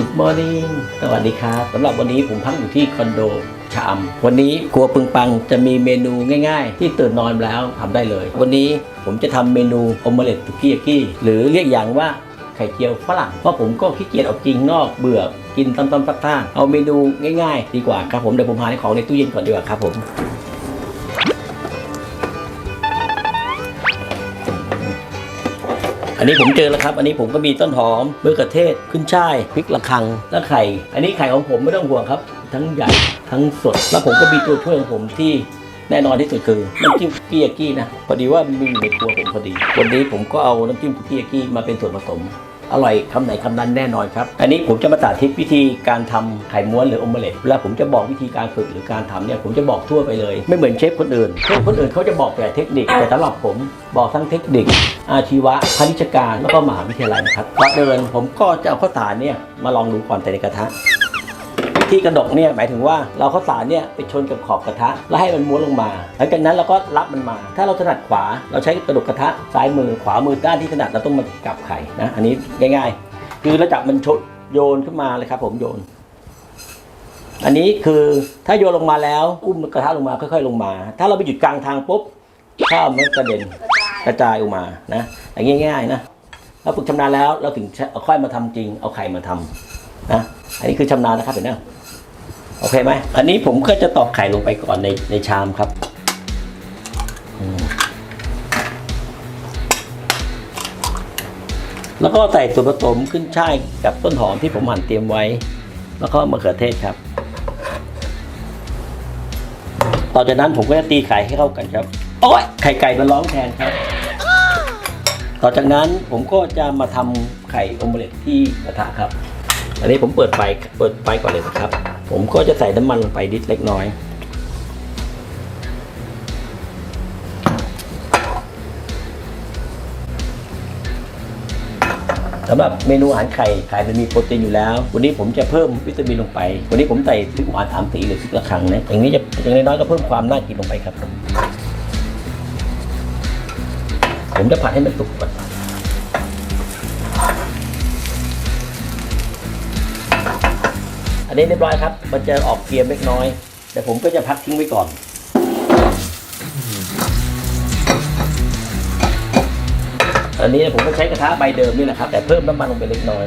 Good morning สวัสดีครับสำหรับวันนี้ผมพักอยู่ที่คอนโดชะอำวันนี้ครัวปึงปังจะมีเมนูง่าย ๆ ที่ตื่นนอนแล้วทำได้เลย วันนี้ผมจะทำเมนูโอมเล็ตตุกี้ยากี้หรือเรียกอย่างว่าไข่เจียวฝรั่งเพราะผมก็ขี้เกียจออกจริงนอกเบื่อกินตำๆซักๆเอาเมนูง่าย ๆ ดีกว่าครับผมเดี๋ยวผมหาของในตู้เย็นก่อนดีกว่าครับผม อันนี้ผมเจอแล้วครับ อันนี้ผมก็มีต้นหอมมะเขือเทศขึ้นช่ายพริกละคังและไข่ อันนี้ไข่ของผมไม่ต้องห่วงครับ ทั้งใหญ่ทั้งสด แล้วผมก็มีตัวช่วยของผมที่แน่นอนที่สุดคือน้ำจิ้มคุกกี้ยากี้นะพอดีว่ามีอยู่ในครัวผมพอดี วันนี้ผมก็เอาน้ำจิ้มคุกกี้ยากี้มาเป็นส่วนผสม อร่อยคำไหนคำนั้นแน่นอนครับ อันนี้ผมจะมาสาธิตวิธีการทำไข่ม้วนหรือโอมเล็ตเวลาผมจะบอกวิธีการฝึกหรือการทำเนี่ยผมจะบอกทั่วไปเลย ไม่เหมือนเชฟคนอื่นเชฟคนอื่นเขาจะบอกแต่เทคนิคแต่สำหรับผมบอกทั้งเทคนิค อาชีวะพาณิชยการแล้วก็มหาวิทยาลัยนะครับก่อนเดินผมก็จะเอาข้าวสารเนี่ยมาลองดูก่อนใส่ในกระทะ วิธีกระดกเนี่ยหมายถึงว่าเราข้าวสารเนี่ยไปชนกับขอบกระทะ แล้วให้มันม้วนลงมาหลังจากนั้นเราก็รับมันมา ถ้าเราถนัดขวาเราใช้กระดกกระทะซ้ายมือขวามือด้านที่ถนัดเราต้องมากลับไข่นะอันนี้ง่ายๆ คือเราจับมันชดโยนขึ้นมาเลยครับผมโยน อันนี้คือถ้าโยนลงมาแล้วอุ้มกระทะลงมาค่อย ๆ ลงมา ถ้าเราไปหยุดกลางทางปุ๊บข้าวมันกระเด็นกระจายออกมานะอย่างง่ายๆนะเราฝึกชำนาญแล้วเราถึงค่อยมาทำจริง เอาไข่มาทำนะ อันนี้คือชำนาญนะครับเห็นไหมโอเคไหมอันนี้ผมก็จะตอกไข่ลงไปก่อนในในชามครับแล้วก็ใส่ส่วนผสมขึ้นช่ายกับต้นหอมที่ผมหั่นเตรียมไว้ แล้วก็มะเขือเทศครับ ต่อจากนั้นผมก็จะตีไข่ให้เข้ากันครับ โอ้ยไข่ไก่มันร้องแทนครับ ต่อจากนั้นผมก็จะมาทำไข่อมเล็ตที่กระทะครับ อันนี้ผมเปิดไฟเปิดไฟก่อนเลยนะครับ ผมก็จะใส่น้ำมันลงไปนิดเล็กน้อย สำหรับเมนูอาหารไข่ไข่มันมีโปรตีนอยู่แล้ว วันนี้ผมจะเพิ่มวิตามินลงไป วันนี้ผมใส่พริกหวานสามสีหรือพริกระคังนะอย่างนี้จะอย่างน้อยๆก็เพิ่มความน่ากินลงไปครับ ผมจะผัดให้มันสุกก่อน อันนี้เรียบร้อยครับ มันจะออกเกียมเล็กน้อย แต่ผมก็จะพักทิ้งไว้ก่อน อันนี้ผมก็ใช้กระทะใบเดิมนี่แหละครับ แต่เพิ่มน้ำมันลงไปเล็กน้อย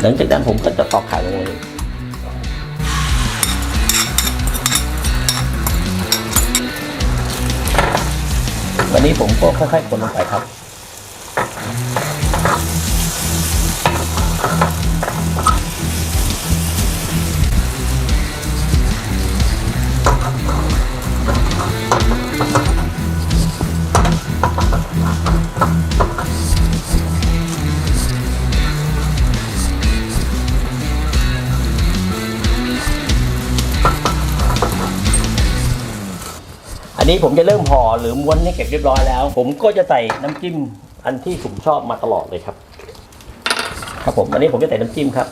หลังจากนั้นผมก็จะตอกไข่ลงเลยวันนี้ผมก็ค่อยๆคนลงไปครับ นนี้ผมจะเริ่มห่อหรือม้วนให้เก็บเรียบร้อยแล้ว ผมก็จะใส่น้ำจิ้มอันที่ผมชอบมาตลอดเลยครับ ครับผมอันนี้ผมจะใส่น้ำจิ้มครับ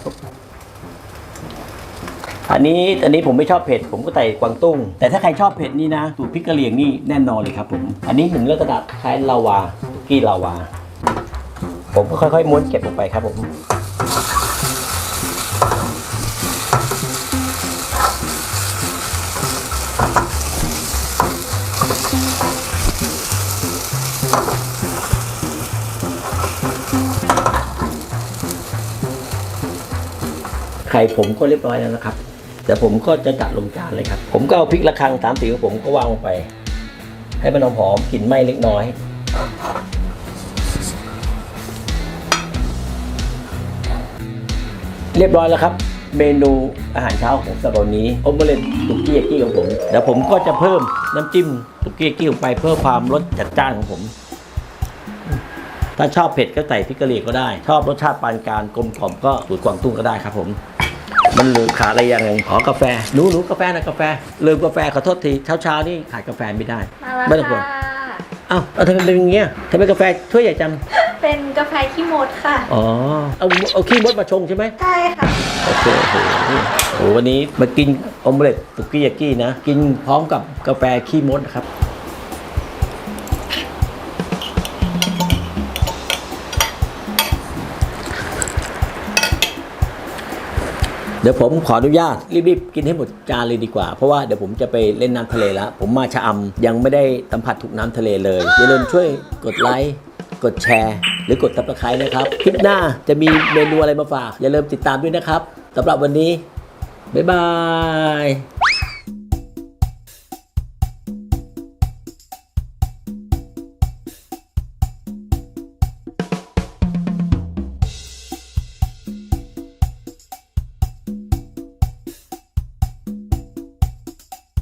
อันนี้อันนี้ผมไม่ชอบเผ็ด ผมก็ใส่กวางตุ้ง แต่ถ้าใครชอบเผ็ดนี่นะสูตรพริกกะเหรี่ยงนี่แน่นอนเลยครับผม อันนี้หนึ่งลักษณะคล้ายลาวาคุกี้ลาวา ผมก็ค่อยๆม้วนเก็บลงไปครับผม ข่ผมก็เรียบร้อยแล้วนะครับเดี๋ยวผมก็จะจัดลงจานเลยครับ ผมก็เอาพริกระคังสามสีของผมก็วางลงไป ให้มันหอมๆกลิ่นไหม้เล็กน้อย เรียบร้อยแล้วครับ เมนูอาหารเช้าของสำหรับวันนี้โอมเล็ตตุกกี้ยากี้ของผมเดี๋ยวผมก็จะเพิ่มน้ำจิ้มตุกกี้ยากี้ลงไปเพื่อความรสจัดจ้านของผมถ้าชอบเผ็ดก็ใส่พริกกะเหรี่ยก็ได้ ชอบรสชาติปานกลางกลมกล่อมก็สูตรกวางตุ้งก็ได้ครับผม มันเหลือขาดอะไรอย่างหนึ่งขอกาแฟหนูหนูกาแฟนะกาแฟลืมกาแฟขอโทษทีเช้าเช้าๆนี่ขาดกาแฟไม่ได้มาแล้วไม่ต้องห่วงค่ะเอ้าเอาทำไมเป็นอย่างเงี้ยทำไมกาแฟถ้วยใหญ่จังเป็นกาแฟขี้มดค่ะ อ๋อ เอาเอาขี้มดมาชงใช่ไหมใช่ค่ะ โอเคโอ้โหโอ้โหวันนี้มากินออมเล็ตสุกี้ยากี้นะ กินพร้อมกับกาแฟขี้มดนะครับ เดี๋ยวผมขออนุญาตรีบๆกินให้หมดจานเลยดีกว่า เพราะว่าเดี๋ยวผมจะไปเล่นน้ำทะเลแล้ว ผมมาชะอำยังไม่ได้สัมผัสถูกน้ำทะเลเลยอย่าลืมช่วยกดไลค์กดแชร์ หรือกดตับตะไคร้นะครับคลิปหน้าจะมีเมนูอะไรมาฝาก อย่าลืมติดตามด้วยนะครับสำหรับวันนี้บ๊ายบาย